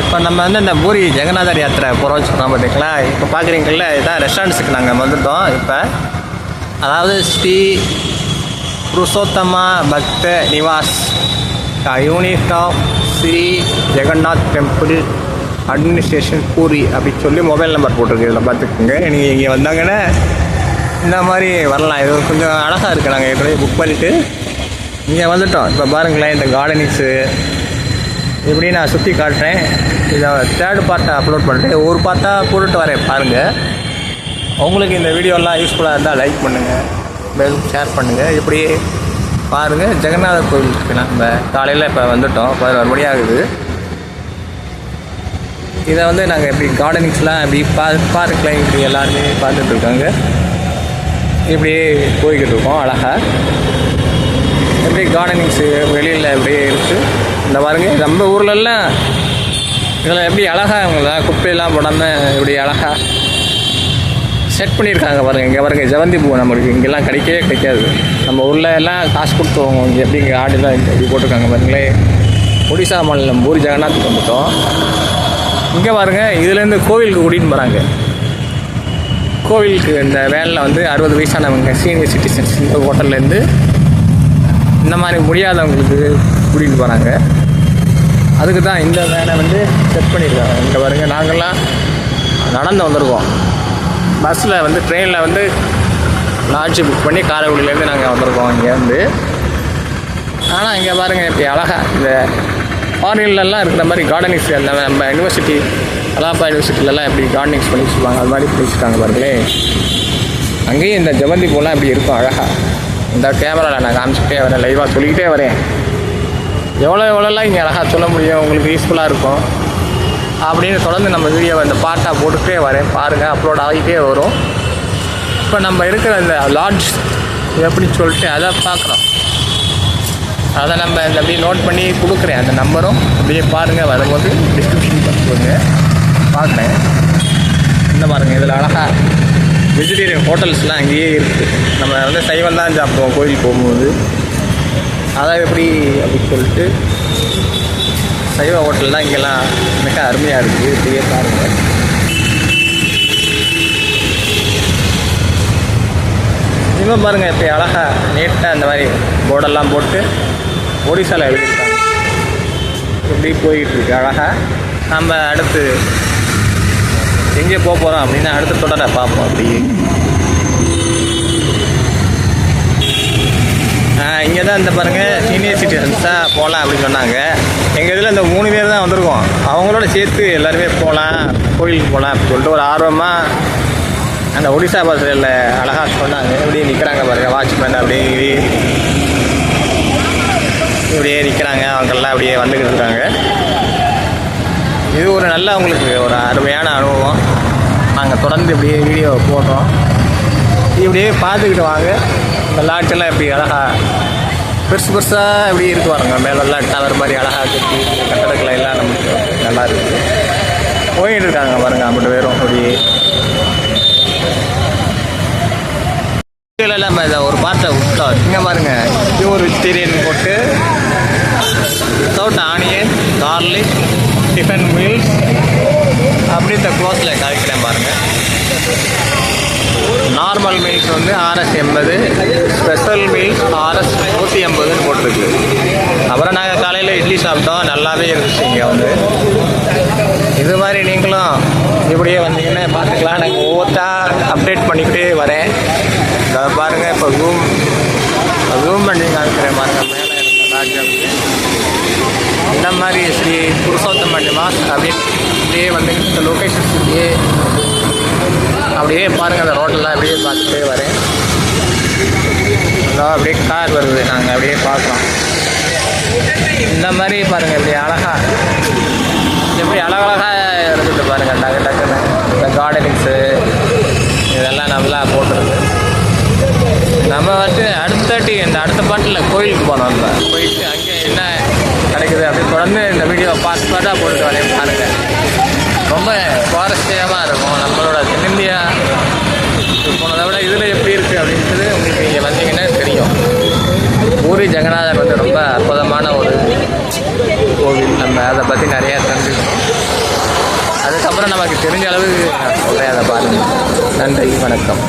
இப்போ நம்ம வந்து இந்த பூரி ஜெகநாதர் யாத்திரை போகிறோம்னு சொன்னோம் பார்த்தீங்களா இப்போ பார்க்குறீங்கல்ல இதான் ரெஸ்டாரண்ட்ஸுக்கு நாங்கள் வந்துட்டோம் இப்போ அதாவது Shri Purushottama Bhakta Niwas unit of Shri Jagannath temple administration Puri அப்படின்னு சொல்லி மொபைல் நம்பர் போட்டிருக்கு. இதில் பார்த்துக்கோங்க நீங்கள் இங்கே வந்தாங்கன்னா இந்த மாதிரி வரலாம். இது கொஞ்சம் அழகாக இருக்குது நாங்கள் ஏற்கனவே புக் பண்ணிவிட்டு இங்கே வந்துட்டோம். இப்போ பாருங்களேன் இந்த கார்டனிங்ஸு இப்படி நான் சுற்றி காட்டுறேன். இதை தேர்டு பார்ட்டை அப்லோட் பண்ணுறேன் ஒரு பார்ட்டாக போட்டுட்டு வரேன் பாருங்கள் உங்களுக்கு இந்த வீடியோலாம் யூஸ்ஃபுல்லாக இருந்தால் லைக் பண்ணுங்கள் மேலும் ஷேர் பண்ணுங்கள் இப்படி பாருங்கள் ஜெகநாதர் கோவிலுக்கு நம்ம காலையில் இப்போ வந்துட்டோம். பதினோரு மணி ஆகுது. இதை வந்து நாங்கள் இப்படி கார்டனிங்ஸ்லாம் இப்படி பா பார்க்கில் இப்படி எல்லாருமே பார்த்துட்டு இருக்காங்க. இப்படியே போய்கிட்டு இருக்கோம் அழகாக எப்படி கார்டனிங்ஸு வெளியில் இப்படியே இருக்குது இந்த பாருங்க நம்ம ஊர்லெல்லாம் இதெல்லாம் எப்படி அழகாக அவங்கள குப்பையெல்லாம் போடாமல் இப்படி அழகாக செட் பண்ணியிருக்காங்க பாருங்க. இங்கே பாருங்க ஜெவந்தி பூ நம்மளுக்கு இங்கெல்லாம் கிடைக்கவே கிடைக்காது. நம்ம ஊரில் எல்லாம் காசு கொடுத்து வாங்குவோம் இங்கே எப்படி இங்கே ஆடுலாம் இங்கே இப்படி போட்டிருக்காங்க பாருங்களேன் ஒடிசா மாநிலம் பூரி ஜெகநாத்துக்கு வந்துட்டோம். இங்கே பாருங்க இதுலேருந்து கோவிலுக்கு கூட்டிகிட்டு போகிறாங்க கோவிலுக்கு இந்த வேனில் வந்து அறுபது வயசானவங்க சீனியர் சிட்டிசன்ஸ் இந்த ஹோட்டல்லேருந்து இந்த மாதிரி முடியாதவங்களுக்கு கூட்டிகிட்டு போகிறாங்க அதுக்கு தான் இந்த வேனை வந்து செட் பண்ணியிருக்காங்க. இங்கே பாருங்க நாங்கள்லாம் நடந்து வந்திருக்கோம். பஸ்ஸில் வந்து ட்ரெயினில் வந்து லாட்ஜ் புக் பண்ணி காரைக்குடியிலேருந்து நாங்கள் வந்திருக்கோம் இங்கேருந்து. ஆனால் இங்கே பாருங்கள் இப்படி அழகாக இந்த ஃபாரின்லலாம் இருக்கிற மாதிரி கார்டனிங்ஸ் அந்த நம்ம யூனிவர்சிட்டி அலாப்பா யூனிவர்சிட்டிலலாம் எப்படி கார்டனிங்ஸ் பண்ணி வச்சுருப்பாங்க அது மாதிரி பண்ணி வச்சுருக்காங்க பாருங்களே. அங்கேயும் இந்த ஜவந்தி பூலாம் இப்படி இருக்கும் அழகாக இந்த கேமராவில் நான் காமிச்சிட்டே வரேன் லைவாக சொல்லிக்கிட்டே வரேன். எவ்வளோ எவ்வளோலாம் இங்கே அழகாக சொல்ல முடியும்? உங்களுக்கு யூஸ்ஃபுல்லாக இருக்கும். அப்படின்னு தொடர்ந்து நம்ம வீடியோவை இந்த பாட்டாக போட்டுகிட்டே வரேன். பாருங்கள் அப்லோட் ஆகிட்டே வரும். இப்போ நம்ம இருக்கிற இந்த லாட்ஜ் எப்படின்னு சொல்லிட்டு அதை பார்க்குறோம். அதை நம்ம இந்த அப்படியே நோட் பண்ணி கொடுக்குறேன். அந்த நம்பரும் அப்படியே பாருங்கள் வரும்போது டிஸ்கிரிப்ஷன் பண்ணுங்க பார்க்குறேன். இந்த பாருங்கள் இதில் அழகாக வெஜிடேரியன் ஹோட்டல்ஸ்லாம் அங்கேயே இருக்குது நம்ம வந்து சைவம் தான் சாப்பிடுவோம் கோயில் போகும்போது. அதான் எப்படி அப்படின்னு சொல்லிட்டு சைவ ஹோட்டல்லாம் இங்கெல்லாம் மிக அருமையாக இருக்குது இப்படியே பாருங்கள் இவன் பாருங்கள் இப்போ அழகாக நீட்டாக இந்த மாதிரி போர்டெல்லாம் போட்டு ஒடிசாவில் எழுதியிருக்காங்க. இப்படி போயிட்டு இருக்கு அழகாக நம்ம அடுத்து எங்கே போக போகிறோம் அப்படின்னா அடுத்த தொடரை பார்ப்போம் அப்படி இங்கே தான் இந்த பாருங்கள் சீனியர் சிட்டிசன்ஸாக போகலாம் அப்படின்னு சொன்னாங்க. எங்கள் இதில் இந்த மூணு பேர் தான் வந்திருக்கோம். அவங்களோட சேர்த்து எல்லாருமே போகலாம் கோயிலுக்கு போகலாம் அப்படின்னு சொல்லிட்டு ஒரு ஆர்வமாக அந்த ஒடிசா பஸ்ஸில் அழகாக சொன்னாங்க. இப்படியே நிற்கிறாங்க பாருங்க வாட்ச்மேன் அப்படியே இப்படியே நிற்கிறாங்க அவங்கெல்லாம் அப்படியே வந்துக்கிட்டு இருக்காங்க. இது ஒரு நல்ல அவங்களுக்கு ஒரு அருமையான அனுபவம். நாங்கள் தொடர்ந்து இப்படியே வீடியோ போடுறோம் இப்படியே பார்த்துக்கிட்டு வாங்க. வெள்ளாட்டெல்லாம் எப்படி அழகாக பெருசு பெருசாக எப்படி இருக்கு பாருங்க. மேலெல்லாம் டவர் மாதிரி அழகாக கட்டி கட்டடக்கலை எல்லாம் நமக்கு நல்லா இருக்குது போயிட்டு இருக்காங்க பாருங்க அப்படி பேரும் அப்படியே. எல்லாம் இதை ஒரு பாட்டை விட்டோம் இங்கே பாருங்க. ஒரு வெஜிடேரியன் போட்டு without onion garlic tiffin meals அப்படி இந்த க்ளோஸில் காய்க்கிறேன் பாருங்கள் நார்மல் மீல்ஸ் வந்து ஆர்எஸ் எண்பது ஸ்பெஷல் மீல்ஸ் ஆர்எஸ் நூற்றி எண்பதுன்னு போட்டிருக்கு. அப்புறம் நாங்கள் காலையில் இட்லி சாப்பிட்டோம் நல்லாவே இருந்துச்சு இங்கே வந்து. இது மாதிரி நீங்களும் இப்படியே வந்தீங்கன்னா பார்த்துக்கலாம். நாங்கள் ஒவ்வொருத்தா அப்டேட் பண்ணிக்கிட்டே வரேன். இதை பாருங்கள் இப்போ ரூம் ரூம் பண்ணி காமிக்கிறேன் பாருங்கள் மேலே இந்த மாதிரி ஸ்ரீ புருஷோத்தம் பண்ணி மாஸ் அப்படின்னு இப்படியே வந்து இந்த லொக்கேஷன்ஸ் இப்படியே அப்படியே பாருங்கள் அந்த ரோட்டெல்லாம் அப்படியே பார்த்துட்டே வரேன். அதோ அப்படியே கார் வருது. நாங்கள் அப்படியே பார்க்குறோம். இந்த மாதிரி பாருங்கள் இப்படி அழகாக எப்படி அழகழகாக இருந்துட்டு பாருங்கள் டக்கு டக்குன்னு. இந்த கார்டனிங்ஸு இதெல்லாம் நல்லா போட்டுருக்கு. நம்ம வந்து அடுத்தாட்டி இந்த அடுத்த பாட்டில் கோயிலுக்கு போனோம் நம்ம. போயிட்டு அங்கே என்ன கிடைக்குது அப்படின்னு தொடர்ந்து இந்த வீடியோ பார்த்து பார்த்தா போட்டுட்டு வரேன் பாருங்கள் ரொம்ப சுவாரஸ்யமாக இருக்கும் நம்மளோட தென்னிந்தியா போனதை விட இதில் எப்படி இருக்குது அப்படின்றது உங்களுக்கு இங்கே வந்தீங்கன்னா தெரியும். பூரி ஜெகநாதர் வந்து ரொம்ப அற்புதமான ஒரு கோவில். நம்ம அதை பற்றி நிறையா தெரிஞ்சுக்கணும். அதுக்கப்புறம் நமக்கு தெரிஞ்ச அளவு நான் சொல்கிறேன் அதை பாருங்கள் நன்றி வணக்கம்.